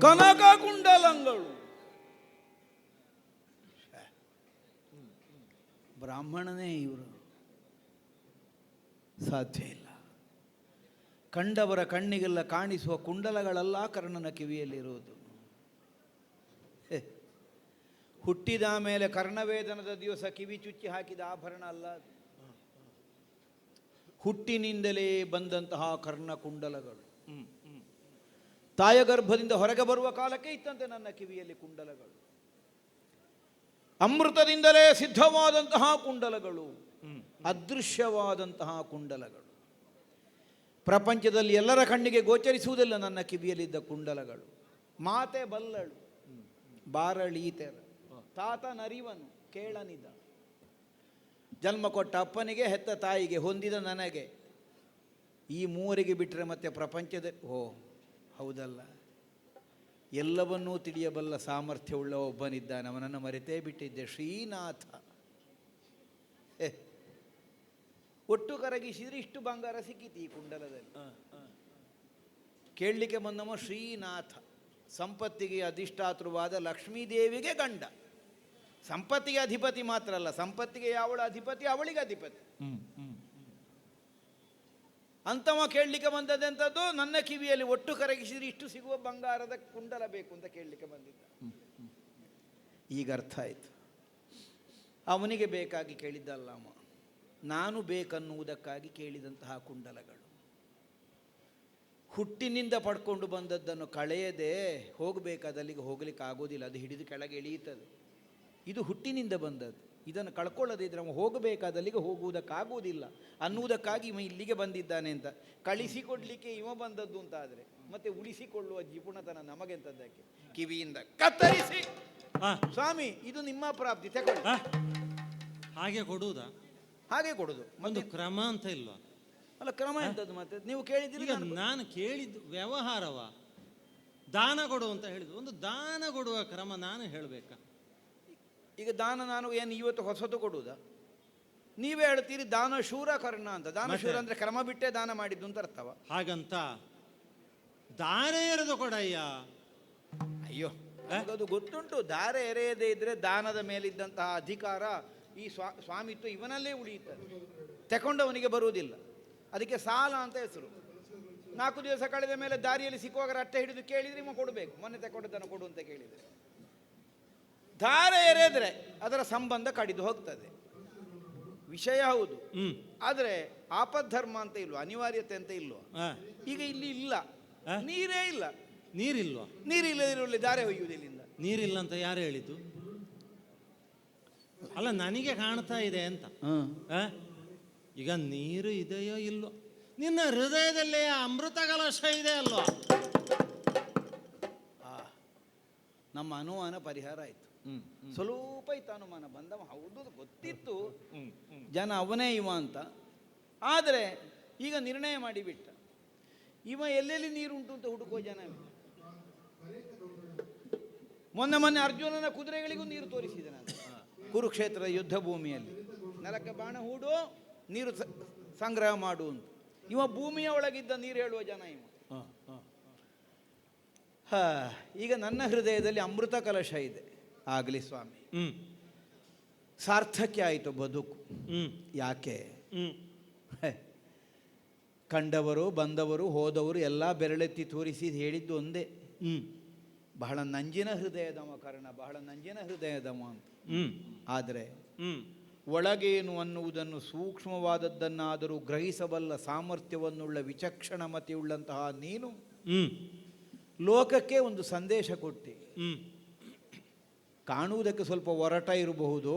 ಕನಕ ಕುಂಡಲಂಗಳು ಬ್ರಾಹ್ಮಣನೇ ಇವರು. ಸಾಧ್ಯ ಇಲ್ಲ. ಕಂಡವರ ಕಣ್ಣಿಗೆಲ್ಲ ಕಾಣಿಸುವ ಕುಂಡಲಗಳೆಲ್ಲ ಕರ್ಣನ ಕಿವಿಯಲ್ಲಿರುವುದು. ಹುಟ್ಟಿದ ಮೇಲೆ ಕರ್ಣವೇದನದ ದಿವಸ ಕಿವಿ ಚುಚ್ಚಿ ಹಾಕಿದ ಆಭರಣ ಅಲ್ಲ. ಹುಟ್ಟಿನಿಂದಲೇ ಬಂದಂತಹ ಕರ್ಣಕುಂಡಲಗಳು. ತಾಯ ಗರ್ಭದಿಂದ ಹೊರಗೆ ಬರುವ ಕಾಲಕ್ಕೆ ಇತ್ತಂತೆ ನನ್ನ ಕಿವಿಯಲ್ಲಿ ಕುಂಡಲಗಳು. ಅಮೃತದಿಂದಲೇ ಸಿದ್ಧವಾದಂತಹ ಕುಂಡಲಗಳು, ಅದೃಶ್ಯವಾದಂತಹ ಕುಂಡಲಗಳು. ಪ್ರಪಂಚದಲ್ಲಿ ಎಲ್ಲರ ಕಣ್ಣಿಗೆ ಗೋಚರಿಸುವುದಿಲ್ಲ ನನ್ನ ಕಿವಿಯಲ್ಲಿದ್ದ ಕುಂಡಲಗಳು. ಮಾತೆ ಬಲ್ಲಳು ಬಾರಳೀತೆರ ತಾತ ನರಿವನು, ಕೇಳನಿದ. ಜನ್ಮ ಕೊಟ್ಟ ಅಪ್ಪನಿಗೆ, ಹೆತ್ತ ತಾಯಿಗೆ, ಹೊಂದಿದ ನನಗೆ. ಈ ಮೂವರಿಗೆ ಬಿಟ್ಟರೆ ಮತ್ತೆ ಪ್ರಪಂಚದ ಓ ಹೌದಲ್ಲ? ಎಲ್ಲವನ್ನೂ ತಿಳಿಯಬಲ್ಲ ಸಾಮರ್ಥ್ಯವುಳ್ಳ ಒಬ್ಬನಿದ್ದಾನೆ. ಅವನನ್ನು ಮರೆತೇ ಬಿಟ್ಟಿದ್ದೆ. ಶ್ರೀನಾಥ. ಒಟ್ಟು ಕರಗಿಸಿದ್ರೆ ಇಷ್ಟು ಬಂಗಾರ ಸಿಕ್ಕಿತು ಈ ಕುಂಡಲದಲ್ಲಿ. ಕೇಳಲಿಕ್ಕೆ ಬಂದವ ಶ್ರೀನಾಥ. ಸಂಪತ್ತಿಗೆ ಅಧಿಷ್ಠಾತೃವಾದ ಲಕ್ಷ್ಮೀದೇವಿಗೆ ಗಂಡ. ಸಂಪತ್ತಿಗೆ ಅಧಿಪತಿ ಮಾತ್ರ ಅಲ್ಲ ಸಂಪತ್ತಿಗೆ ಯಾವಳ ಅಧಿಪತಿ ಅವಳಿಗೆ ಅಧಿಪತಿ. ಅಂತವ ಕೇಳಲಿಕ್ಕೆ ಬಂದದ್ದೆಂಥದ್ದು ನನ್ನ ಕಿವಿಯಲ್ಲಿ ಒಟ್ಟು ಕರಗಿಸಿದ್ರೆ ಇಷ್ಟು ಸಿಗುವ ಬಂಗಾರದ ಕುಂಡಲ ಬೇಕು ಅಂತ ಕೇಳಲಿಕ್ಕೆ ಬಂದಿದ್ದ. ಈಗ ಅರ್ಥ ಆಯಿತು. ಅವನಿಗೆ ಬೇಕಾಗಿ ಕೇಳಿದ್ದಲ್ಲ ಅಮ್ಮ. ನಾನು ಬೇಕನ್ನುವುದಕ್ಕಾಗಿ ಕೇಳಿದಂತಹ ಕುಂಡಲಗಳು. ಹುಟ್ಟಿನಿಂದ ಪಡ್ಕೊಂಡು ಬಂದದ್ದನ್ನು ಕಳೆಯದೆ ಹೋಗಬೇಕಾದಲ್ಲಿಗೆ ಹೋಗಲಿಕ್ಕೆ ಆಗೋದಿಲ್ಲ. ಅದು ಹಿಡಿದು ಕೆಳಗೆ ಇಳಿಯುತ್ತದೆ ಇದು ಹುಟ್ಟಿನಿಂದ ಬಂದದ್ದು. ಇದನ್ನು ಕಳ್ಕೊಳ್ಳದೇ ಇದ್ರೆ ಅವ ಹೋಗಬೇಕಾದಲ್ಲಿಗೆ ಹೋಗುವುದಕ್ಕಾಗುವುದಿಲ್ಲ. ಅನ್ನುವುದಕ್ಕಾಗಿ ಇವ ಇಲ್ಲಿಗೆ ಬಂದಿದ್ದಾನೆ ಅಂತ. ಕಳಿಸಿಕೊಡ್ಲಿಕ್ಕೆ ಇವ ಬಂದದ್ದು ಅಂತ ಆದರೆ ಮತ್ತೆ ಉಳಿಸಿಕೊಳ್ಳುವ ಜಿಪುಣತನ ನಮಗೆಂತದ್ದಕ್ಕೆ ಕಿವಿಯಿಂದ ಕತ್ತರಿಸಿ. ಸ್ವಾಮಿ ಇದು ನಿಮ್ಮ ಪ್ರಾಪ್ತಿ ತಗೊಳ್ಳಿ. ಹಾಗೆ ಕೊಡುವುದಾ? ಹಾಗೆ ಕೊಡುದು. ಒಂದು ಕ್ರಮ ಅಂತ ಇಲ್ವಾ? ಅಲ್ಲ ಕ್ರಮ ಎಂತದ್ದು ಮತ್ತೆ? ನೀವು ಕೇಳಿದ್ದೀರಿ ನಾನು- ನಾನು ಕೇಳಿದ್ದು ವ್ಯವಹಾರವ? ದಾನ ಕೊಡು ಅಂತ ಹೇಳಿದ್ದು ಒಂದು ದಾನ ಕೊಡುವ ಕ್ರಮ ನಾನು ಹೇಳಬೇಕಾ? ಈಗ ದಾನ ನಾನು ಏನು ಇವತ್ತು ಹೊಸತು ಕೊಡುವುದ? ನೀವೇ ಹೇಳ್ತೀರಿ ದಾನ ಶೂರ ಕರ್ಣ ಅಂತ. ದಾನ? ಶೂರ ಅಂದ್ರೆ ಕ್ರಮ ಬಿಟ್ಟೇ ದಾನ ಮಾಡಿದ್ದು ಅಂತ ಅರ್ಥವ? ಹಾಗಂತ ದಾನ ಎರೆದು ಕೊಡಯ್ಯ. ಅಯ್ಯೋ ಅದು ಗೊತ್ತುಂಟು. ದಾರ ಎರೆಯದೇ ಇದ್ರೆ ದಾನದ ಮೇಲಿದ್ದಂತಹ ಅಧಿಕಾರ ಈ ಸ್ವಾ ಸ್ವಾಮಿತ್ವ ಇವನಲ್ಲೇ ಉಳಿಯುತ್ತದೆ. ತಗೊಂಡವನಿಗೆ ಬರುವುದಿಲ್ಲ. ಅದಕ್ಕೆ ಸಾಲ ಅಂತ ಹೆಸರು. ನಾಲ್ಕು ದಿವಸ ಕಳೆದ ಮೇಲೆ ದಾರಿಯಲ್ಲಿ ಸಿಕ್ಕುವಾಗ ರಟ್ಟೆ ಹಿಡಿದು ಕೇಳಿದ್ರೆ ಇವ ಕೊಡಬೇಕು. ಮೊನ್ನೆ ತಗೊಂಡದನ್ನು ಕೊಡು ಅಂತ ಕೇಳಿದರೆ ದಾರ ಎರೆದ್ರೆ ಅದರ ಸಂಬಂಧ ಕಡಿದು ಹೋಗ್ತದೆ. ವಿಷಯ ಹೌದು. ಹ್ಮ್. ಆದರೆ ಆಪದ್ಧರ್ಮ ಅಂತ ಇಲ್ವ? ಅನಿವಾರ್ಯತೆ ಅಂತ ಇಲ್ವಾ? ಈಗ ಇಲ್ಲಿ ಇಲ್ಲ. ಆ? ನೀರೇ ಇಲ್ಲ. ನೀರಿಲ್ವಾ? ನೀರಿಲ್ಲದಿರುವಲ್ಲಿ ದಾರೆ ಒಯ್ಯುವುದಿಲ್ಲಿಂದ. ನೀರಿಲ್ಲ ಅಂತ ಯಾರು ಹೇಳಿದ್ದು? ಅಲ್ಲ ನನಗೆ ಕಾಣ್ತಾ ಇದೆ ಅಂತ? ಈಗ ನೀರು ಇದೆಯೋ ಇಲ್ವೋ? ನಿನ್ನ ಹೃದಯದಲ್ಲಿ ಅಮೃತ ಕಲಶ ಇದೆ ಅಲ್ವಾ? ಆ, ನಮ್ಮ ಅನುಮಾನ ಪರಿಹಾರ ಆಯಿತು. ಸ್ವಲ್ಪ ಇತ್ತು ಅನುಮಾನ. ಬಂದವ ಹೌದು ಗೊತ್ತಿತ್ತು. ಜನ ಅವನೇ ಇವ ಅಂತ. ಆದರೆ ಈಗ ನಿರ್ಣಯ ಮಾಡಿಬಿಟ್ಟ. ಇವ ಎಲ್ಲೆಲ್ಲಿ ನೀರುಂಟು ಅಂತ ಹುಡುಕೋ ಜನ ಇವ. ಮೊನ್ನೆ ಮೊನ್ನೆ ಅರ್ಜುನನ ಕುದುರೆಗಳಿಗೂ ನೀರು ತೋರಿಸಿದೆ ನಾನು. ಕುರುಕ್ಷೇತ್ರದ ಯುದ್ಧ ಭೂಮಿಯಲ್ಲಿ. ನೆಲಕ್ಕೆ ಬಾಣ ಹೂಡು ನೀರು ಸಂಗ್ರಹ ಮಾಡು ಅಂತ. ಇವ ಭೂಮಿಯ ಒಳಗಿದ್ದ ನೀರು ಹೇಳುವ ಜನ ಇವ. ಈಗ ನನ್ನ ಹೃದಯದಲ್ಲಿ ಅಮೃತ ಕಲಶ ಇದೆ. ಆಗಲಿ ಸ್ವಾಮಿ. ಹ್ಮ್. ಸಾರ್ಥಕ್ಯ ಆಯಿತು ಬದುಕು. ಹ್ಮ್. ಯಾಕೆ. ಕಂಡವರು ಬಂದವರು ಹೋದವರು ಎಲ್ಲ ಬೆರಳೆತ್ತಿ ತೋರಿಸಿ ಹೇಳಿದ್ದು ಒಂದೇ. ಹ್ಮ್. ಬಹಳ ನಂಜಿನ ಹೃದಯದವ ಕರ್ಣ ಬಹಳ ನಂಜಿನ ಹೃದಯದವ ಅಂತ. ಹ್ಮ್. ಆದರೆ ಹ್ಮ್. ಒಳಗೇನು ಅನ್ನುವುದನ್ನು ಸೂಕ್ಷ್ಮವಾದದ್ದನ್ನಾದರೂ ಗ್ರಹಿಸಬಲ್ಲ ಸಾಮರ್ಥ್ಯವನ್ನುಳ್ಳ ವಿಚಕ್ಷಣ ಮತಿಯುಳ್ಳಂತಹ ನೀನು ಹ್ಮ್. ಲೋಕಕ್ಕೆ ಒಂದು ಸಂದೇಶ ಕೊಟ್ಟಿ. ಹ್ಮ್. ಕಾಣುವುದಕ್ಕೆ ಸ್ವಲ್ಪ ಒರಟ ಇರಬಹುದು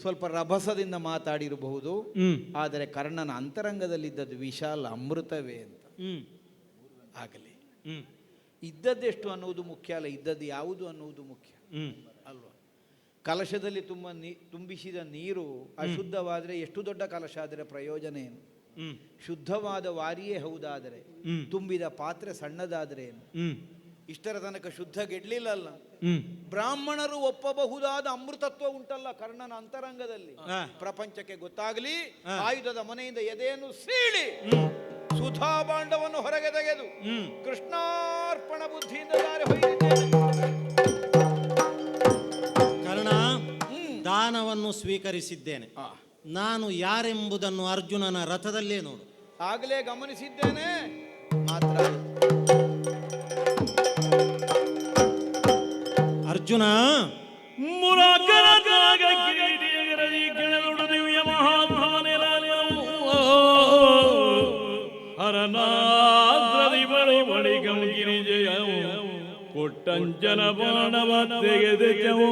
ಸ್ವಲ್ಪ ರಭಸದಿಂದ ಮಾತಾಡಿರಬಹುದು ಆದರೆ ಕರ್ಣನ ಅಂತರಂಗದಲ್ಲಿದ್ದದ್ದು ವಿಶಾಲ ಅಮೃತವೇ ಅಂತ. ಆಗಲಿ. ಇದ್ದದ್ದೆಷ್ಟು ಅನ್ನುವುದು ಮುಖ್ಯ ಅಲ್ಲ ಇದ್ದದ್ದು ಯಾವುದು ಅನ್ನುವುದು ಮುಖ್ಯ. ಅಲ್ವಾ? ಕಲಶದಲ್ಲಿ ತುಂಬ ನೀ ತುಂಬಿಸಿದ ನೀರು ಅಶುದ್ಧವಾದರೆ ಎಷ್ಟು ದೊಡ್ಡ ಕಲಶ ಆದರೆ ಪ್ರಯೋಜನ ಏನು? ಶುದ್ಧವಾದ ವಾರಿಯೇ ಹೌದಾದರೆ ತುಂಬಿದ ಪಾತ್ರೆ ಸಣ್ಣದಾದರೆ ಏನು? ಇಷ್ಟರ ತನಕ ಶುದ್ಧ ಗೆಡ್ಲಿಲ್ಲಲ್ಲ ಹ್ಮ್. ಬ್ರಾಹ್ಮಣರು ಒಪ್ಪಬಹುದಾದ ಅಮೃತತ್ವ ಉಂಟಲ್ಲ ಕರ್ಣನ ಅಂತರಂಗದಲ್ಲಿ. ಪ್ರಪಂಚಕ್ಕೆ ಗೊತ್ತಾಗಲಿ. ಆಯುಧದ ಮನೆಯಿಂದ ಎದೆಯನ್ನು ಸೀಳಿ ಸುಧಾ ಬಾಂಡವನ್ನು ಹೊರಗೆ ತೆಗೆದು ಕೃಷ್ಣಾರ್ಪಣ ಬುದ್ಧಿಯಿಂದ ದಾರಿ ಹೊಯ್ದಿದ್ದೇನೆ ಕರ್ಣ ದಾನವನ್ನು ಸ್ವೀಕರಿಸಿದ್ದೇನೆ. ನಾನು ಯಾರೆಂಬುದನ್ನು ಅರ್ಜುನನ ರಥದಲ್ಲೇ ನೋಡು. ಆಗಲೇ ಗಮನಿಸಿದ್ದೇನೆ. ಮಾತ್ರ ಗಿರಿಜಯವು. ಕೊಟ್ಟಂಚನ ಬಾಣವ ತೆಗೆದೆಚ್ಚವು.